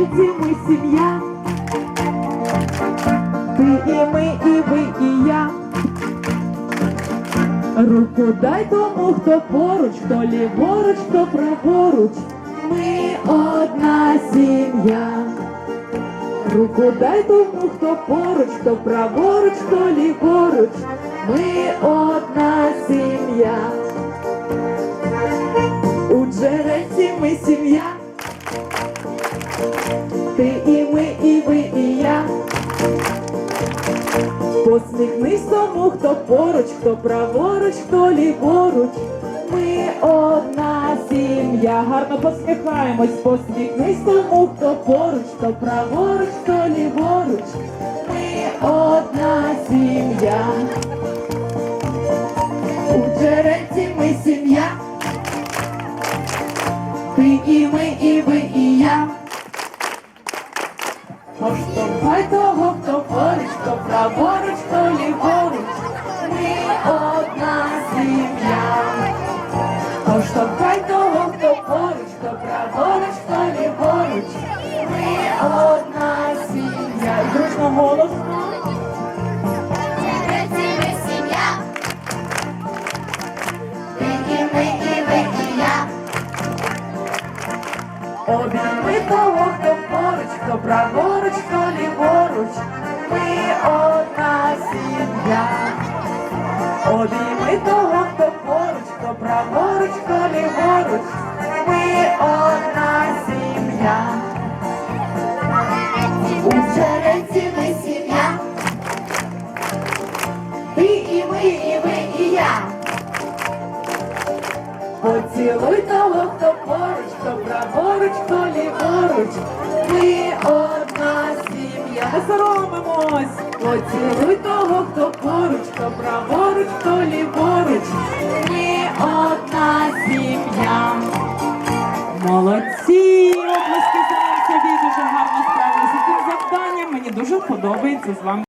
вулиці, ми сім'я, ти і ми, і ви, і я. Руку дай тому, кто поруч, то ли поруч, кто праворуч. мы одна семья. Руку дай тому, кто поруч, хто праворуч, ли поруч. Мы одна семья. Ти і ми, і ви, і я. Посміхнись тому, хто поруч, хто праворуч, хто ліворуч. Ми одна сім'я. Гарно посміхаємось, посміхнись тому, хто поруч, хто праворуч, хто ліворуч. Ми одна сім'я. У джерельці ми сім'я. Ти і ми, і ви, і я. Поштовхай того, хто поруч, хто праворуч, хто ліворуч. Ми одна сім'я. Поштовхай того, хто поруч, хто праворуч, хто ліворуч. Ми одна сім'я. І дружно голос. Поруч, хто праворуч, хто ліворуч. Ми одна сім'я. Обійми того, хто поруч, хто праворуч, хто ліворуч. Ми одна сім'я. У джерельці ми сім'я. Ти і ми, і ви, і я. Поцілуй того, хто Поцілуй того, хто поруч, хто праворуч, хто ліворуч. Ми одна сім'я. Молодці! Оплески Соломцеві дуже гарно справилися з цим завданням. Мені дуже подобається з вами.